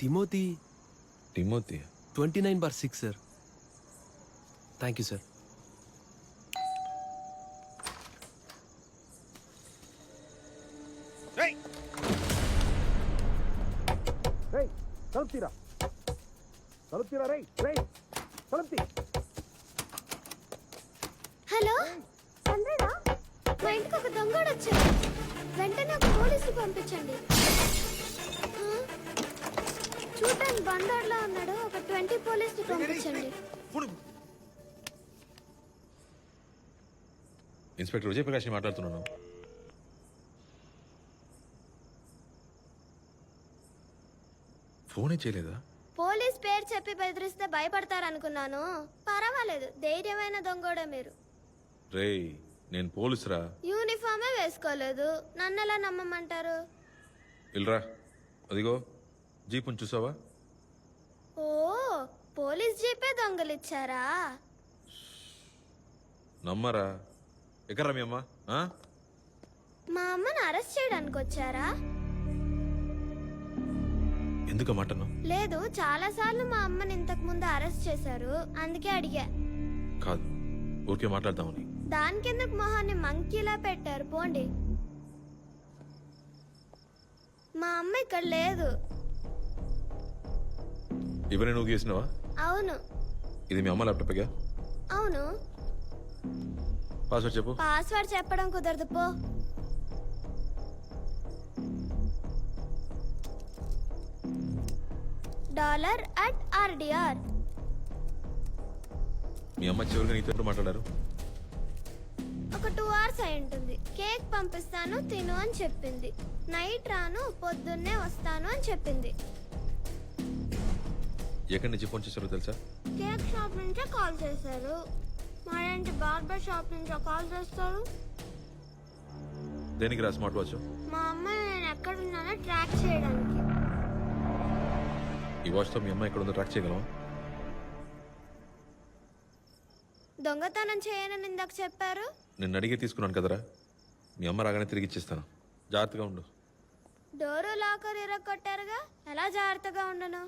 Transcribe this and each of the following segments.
Timothy. Timothy? Twenty nine bar six sir. Thank you sir. రేయ్ తలుపు తీరా తలుపు తీరా రేయ్ రేయ్ తలుపు తీ హలో? చంద్రనా మా ఇంటికి ఒక దొంగడు వచ్చాడు వెంటనే ఒక పోలీసు పంపించండి? చూడటానికి బండోడ్లా ఉన్నాడు. ఒక ట్వంటీ పోలీసులు పంపించండి. ఇన్స్పెక్టర్ విజయప్రకాష్ మాట్లాడుతున్నాను. ఫోనే చేయలేదా? పోలీస్ పేరు చెప్పి బెదిరిస్తే భయపడతారనుకున్నాను. పర్వాలేదు ధైర్యమైన దొంగోడే మీరు. రేయ్ నేను పోలీసురా? యూనిఫామే వేసుకోలేదు. నన్ను ఎలా నమ్మమంటారు? ఇల్రా అదిగో జీపుని చూసావా? ఓ పోలీస్ జీపే దొంగలిచ్చారా? నమ్మరా? ఎక్కడ్రా మీ అమ్మ? ఆ? మా అమ్మని అరెస్ట్ చేయడానికి వచ్చారా ఎందుకు మటను? లేదు చాలా సార్లు మా అమ్మని ఇంతకు ముందు అరెస్ట్ చేశారు. అందుకే అడిగా. కాదు ఊరికే మాట్లాడదామని. దానికెందుకు మొహాన్ని మంకీలా పెట్టారు? పోండి. మా అమ్మ ఇక్కడ లేదు. ఇవన్నీ నువ్వు చేసినావా అవును. ఇది మీ అమ్మ ల్యాప్టాప్గా అవును. పాస్వర్డ్ చెప్పు. పాస్వర్డ్ చెప్పడం కుదరదు పో. Dollar at r dr. మీ అమ్మ చివరిగా నీతో ఎప్పుడు మాట్లాడారు? ఒక టూ అవర్స్ అయి ఉంటుంది. కేక్ పంపిస్తాను తిను అని చెప్పింది. నైట్ రాను పొద్దున్నే వస్తాను అని చెప్పింది. ఎక్కడి నుంచి ఫోన్ చేశారో తెలుసా? కేక్ షాప్ నుంచే కాల్ చేశారు. మరేంటి బార్బర్ షాప్ నుంచో కాల్ చేస్తారు? దేనికి రా స్మార్ట్ వాచ్? మా అమ్మ నేను ఎక్కడున్నానో ట్రాక్ చేయడానికి. ఈ వాచ్తో మీ అమ్మ ఎక్కడ ఉందో ట్రాక్ చేయగలవా? దొంగతనం చేయనని ఇందాక చెప్పారు? నిన్ను అడిగి తీసుకున్నాను కదరా. మీ అమ్మ రాగానే తిరిగి ఇచ్చేస్తాను. జాగ్రత్తగా ఉండు. డోరు లాకర్ ఇరగొట్టారుగా? ఎలా జాగ్రత్తగా ఉండను?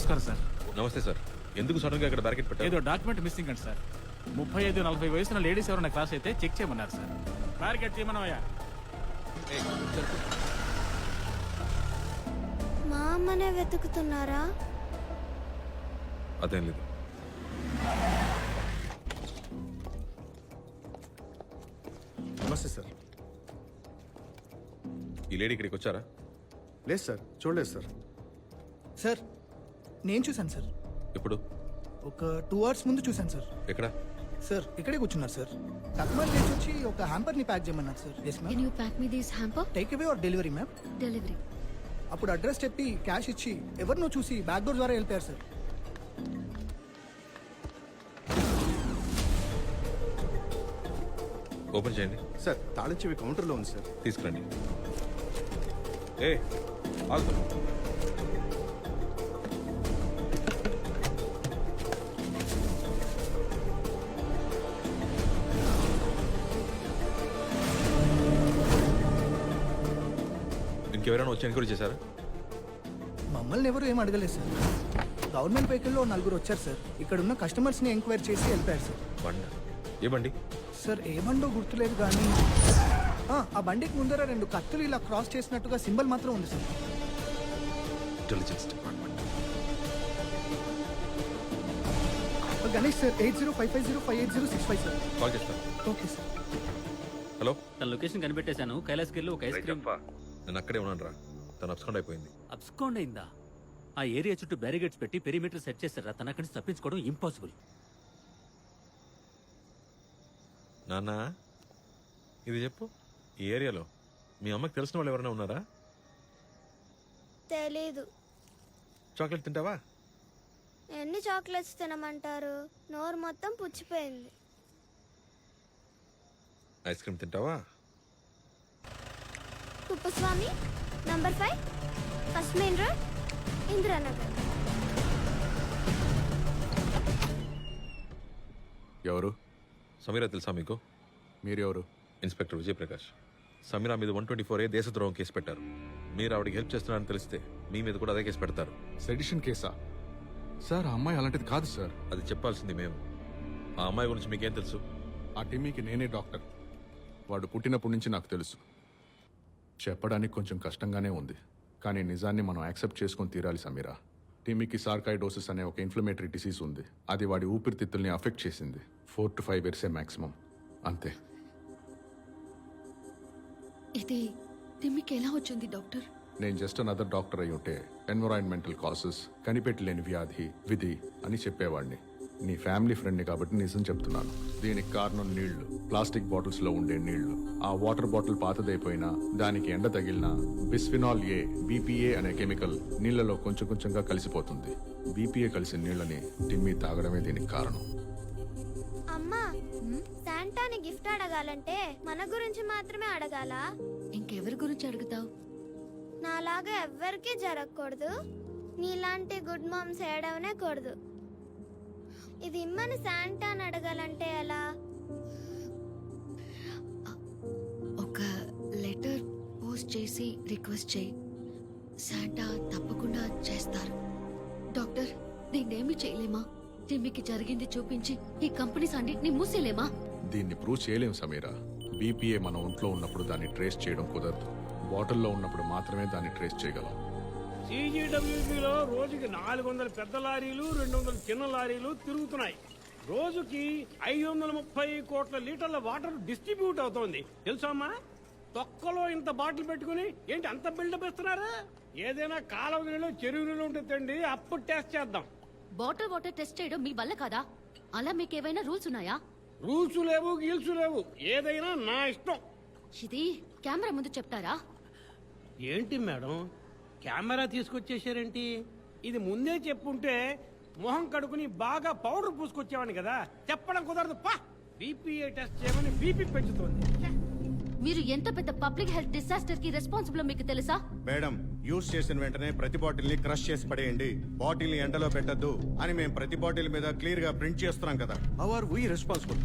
నమస్కారం సార్. నమస్తే సార్. ఎందుకు సడన్గా ఇక్కడ బ్యాకెట్ ఏదో పెట్టారు డాక్యుమెంట్ మిస్సింగ్ అండి సార్. ముప్పై ఐదు నలభై వయసున్న లేడీస్ ఎవరైనా క్లాస్ అయితే చెక్ చేయమన్నారు సార్. బ్యారికేడ్ చేయమనవయ్యా. మా అమ్మనే వెతుకుతున్నారా? అదేం లేదు. నమస్తే సార్. ఈ లేడీ ఇక్కడికి వచ్చారా? లేదు సార్. చూడలేదు సార్. సార్ నేను చూశాను సార్. ఎప్పుడు? ఒక టూ అవర్స్ ముందు చూశాను సార్. ఎక్కడ? సార్ ఇక్కడే కూర్చున్నారు సార్. కస్టమర్ లేచి వచ్చి ఒక హ్యాంపర్ని ప్యాక్ చేయమన్నారు sir. Yes ma'am you pack me this hamper? Take away or delivery ma'am Delivery. అప్పుడు అడ్రస్ చెప్పి క్యాష్ ఇచ్చి ఎవరినో చూసి బ్యాక్ డోర్ ద్వారా వెళ్ళిపోయారు సార్. ఓపెన్ చేయండి. సార్ తాళం చెవి కౌంటర్లో ఉంది సార్. తీసుకురండి. ఏ ఆగు. ఇంకెవరైనా వచ్చి ఎంక్వైరీ చేశారా? మమ్మల్ని ఎవరు ఏం అడగలేదు సార్. గవర్నమెంట్ వెహికల్లో నలుగురు వచ్చారు సార్. ఇక్కడ ఉన్న కస్టమర్స్ని ఎంక్వైరీ చేసి వెళ్ళిపోయారు సార్. బండ? ఏ బండి? సార్ ఏ బండో గుర్తులేదు కానీ ఆ, ఆ బండికి ముందర రెండు కత్తులు ఇలా క్రాస్ చేసినట్టుగా సింబల్ మాత్రం ఉంది sir. Intelligence department Ganesh sir eight zero five five zero five eight zero six five sir. Call చేస్తాను ఓకే సార్. హలో? తన లొకేషన్ కనిపెట్టేశాను. కైలాస్కి వెళ్ళి ఒక ఐస్ క్రీమ్ నేను అక్కడే ఉన్నాను రా తను అబ్స్కౌండ్ అయిపోయింది. అబ్స్కౌండ్ అయిందా? ఆ ఏరియా చుట్టూ బ్యారిగేట్స్ పెట్టి పెరిమీటర్ సెట్ చేశారా? తన అక్కడి నుంచి తప్పించుకోవడం ఇంపాసిబుల్ నాన్న ఇది చెప్పు. ఈ ఏరియాలో మీ అమ్మకి తెలిసిన వాళ్ళు ఎవరైనా ఉన్నారా? తెలీదు. చాక్లెట్ తింటావా? ఎన్ని చాక్లెట్స్ తినమంటారు? నోరు మొత్తం పుచ్చిపోయింది. ఐస్ క్రీమ్ తింటావా? Kuppuswamy number five first main road Indiranagar ఎవరు? సమీరా తెలుసా మీకు? మీరెవరు? ఇన్స్పెక్టర్ విజయప్రకాష్. సమీరా మీద వన్ ట్వంటీ ఫోర్ ఏ దేశద్రోహం కేసు పెట్టారు. మీరు ఆవిడకి హెల్ప్ చేస్తున్నారని తెలిస్తే మీ మీద కూడా అదే కేసు పెడతారు. సెడిషన్ కేసా? సార్ ఆ అమ్మాయి అలాంటిది కాదు సార్. అది చెప్పాల్సింది మేము. ఆ అమ్మాయి గురించి మీకేం తెలుసు? ఆ టిమ్మీకి నేనే డాక్టర్. వాడు పుట్టినప్పటి నుంచి నాకు తెలుసు. చెప్పడానికి కొంచెం కష్టంగానే ఉంది. కానీ నిజాన్ని మనం యాక్సెప్ట్ చేసుకొని తీరాలి సమీరా. టిమ్మీకి సార్కాయిడోసిస్ అనే ఒక ఇన్ఫ్లమేటరీ డిసీజ్ ఉంది. అది వాడి ఊపిరితిత్తుల్ని అఫెక్ట్ చేసింది. ఫోర్ టు ఫైవ్ ఇయర్సే మాక్సిమం. అంతే. ఇది తిమ్మికి ఎలా వచ్చింది డాక్టర్? నేను జస్ట్ అనదర్ డాక్టర్ అయి ఉంటే ఎన్విరాన్మెంటల్ కాసెస్ కనిపెట్టలేని వ్యాధి విధి అని చెప్పేవాడిని. నీ ఫ్యామిలీ ఫ్రెండ్ని కాబట్టి నిజం చెప్తున్నాను. దీనికి కారణం నీళ్ళు. ప్లాస్టిక్ బాటిల్స్లో ఉండే నీళ్ళు. ఆ వాటర్ బాటిల్ పాతదైపోయినా దానికి ఎండ తగిలినా బిస్ఫినాల్ ఏ బీపీఏ అనే కెమికల్ నీళ్ళలో కొంచెం కొంచెంగా కలిసిపోతుంది. బీపీఏ కలిసిన నీళ్ళని టిమ్మి తాగడమే దీనికి కారణం. అమ్మా శాంటాని గిఫ్ట్ అడగాలంటే మన గురించి మాత్రమే అడగాలా? ఇంకెవరి గురించి అడుగుతావు? నాలాగా ఎవ్వరికీ జరగకూడదు. నీలాంటి గుడ్ మామ్స్ ఏడవనే కూడదు. ఇది ఇమ్మని శాంటాని అడగాలంటే ఎలా? ఒక లెటర్ పోస్ట్ చేసి రిక్వెస్ట్ చేయి. శాంటా తప్పకుండా చేస్తారు. డాక్టర్ దీన్నేమి చేయలేమా? తిమ్మికి జరిగింది చూపించి ఈ కంపెనీస్ అన్నిటిని మూసేలేమా? దీన్ని ప్రూవ్ చేయలేం సమీరా. బీపీఏ మన ఒంట్లో ఉన్నప్పుడు దాన్ని ట్రేస్ చేయడం కుదరదు. బాటిల్లో ఉన్నప్పుడు మాత్రమే దాన్ని ట్రేస్ చేయగలం. సీజీడబ్ల్యూపీలో రోజుకి నాలుగు వందల పెద్ద లారీలు రెండు వందల చిన్న లారీలు తిరుగుతున్నాయి. రోజుకి ఐదు వందల ముప్పై కోట్ల లీటర్ల వాటర్ డిస్ట్రిబ్యూట్ అవుతోంది. తెలుసా అమ్మా? తొక్కలో ఇంత బాటిల్ పెట్టుకుని ఏంటి అంత బిల్డప్ ఇస్తున్నారు? ఏదైనా కాలువ నీళ్ళు చెరువు నీళ్ళు ఉంటే తండి అప్పుడు టెస్ట్ చేద్దాం. బాటిల్ వాటర్ టెస్ట్ చేయడం మీ వల్ల కాదా? అలా మీకు ఏవైనా రూల్స్ ఉన్నాయా? రూల్స్ లేవు గీల్స్ లేవు. ఏదైనా నా ఇష్టం. ఇది కెమెరా ముందు చెప్తారా? ఏంటి మేడం? కెమెరా తీసుకొచ్చేసారేంటి ఇది ముందే చెప్పుంటే మొహం కడుకుని బాగా పౌడర్ పూసుకొచ్చేవాడిని కదా. చెప్పడం కుదరదు. పా! బీపీఏ టెస్ట్ చేయమని బీపీ పెంచుతోంది. మీరు ఎంత పెద్ద పబ్లిక్ హెల్త్ డిసాస్టర్కి రెస్పాన్సిబుల్ మీకు తెలుసా? మేడం యూస్ చేసిన వెంటనే ప్రతి బాటిల్ని క్రష్ చేసి పడేయండి. బాటిల్ని ఎండలో పెట్టద్దు అని మేము ప్రతి బాటిల్ మీద క్లియర్గా ప్రింట్ చేస్తున్నాం కదా. అవర్ వీ రెస్పాన్సిబుల్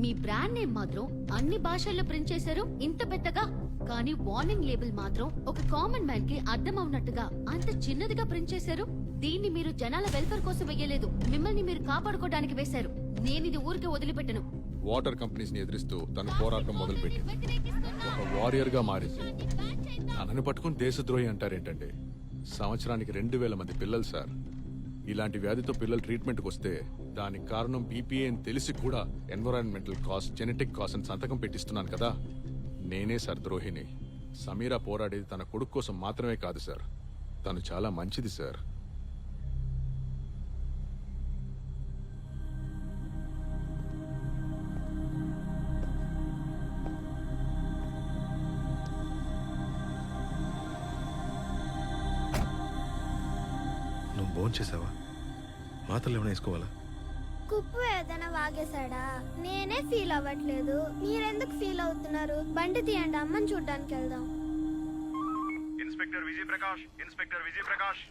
మీ బ్రాండ్ నేమ్ మాత్రం అన్ని భాషల్లో ప్రింట్ చేశారు ఇంత పెద్దగా? కానీ వార్నింగ్ లేబుల్ మాత్రం ఒక కామన్ మ్యాన్కి అర్థం అవునట్టుగా అంత చిన్నదిగా ప్రింట్ చేశారు. దీన్ని మీరు జనాల వెల్ఫేర్ కోసం వెయ్యలేదు. మిమ్మల్ని మీరు కాపాడుకోవడానికి వేశారు. నేను ఇది ఊరికే వదిలిపెట్టను. వాటర్ కంపెనీస్ని ఎదిరిస్తూ తన పోరాటం మొదలుపెట్టింది. ఒక వారియర్గా మారింది. తనని పట్టుకుని దేశద్రోహి అంటారేంటంటే సంవత్సరానికి రెండు వేల మంది పిల్లలు సార్. ఇలాంటి వ్యాధితో పిల్లలు ట్రీట్మెంట్కి వస్తే దానికి కారణం బీపీఏ అని తెలిసి కూడా ఎన్విరాన్మెంటల్ కాస్ట్ జెనెటిక్ కాస్ట్ అని సంతకం పెట్టిస్తున్నాను కదా. నేనే సార్ ద్రోహిణి సమీరా పోరాడేది తన కొడుకు కోసం మాత్రమే కాదు సార్. తను చాలా మంచిది సార్. నువ్వు భోజనం చేసావా మాత్రలు ఏమైనా వేసుకోవాలా? కుప్పు ఏదైనా వాగేశాడా? నేనే ఫీల్ అవ్వట్లేదు. మీరెందుకు ఫీల్ అవుతున్నారు? బండి తీయండి అమ్మని చూడ్డానికి వెళ్దాం. ఇన్స్పెక్టర్ విజయ్ ప్రకాష్ ఇన్స్పెక్టర్ విజయ్ ప్రకాష్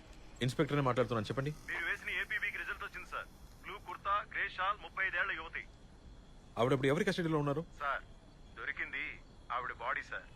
ఇన్స్పెక్టర్నే మాట్లాడుతున్నాను చెప్పండి. మీరు వేసిన ఏపీబీకి రిజల్ట్ వచ్చింది sir. Blue kurta grey shawl ముప్పై ఐదేళ్ళ యువతి. ఆవిడ ఇప్పుడు ఎవరి కస్టడీలో ఉన్నారు? సార్ దొరికింది ఆవిడ బాడీ సార్.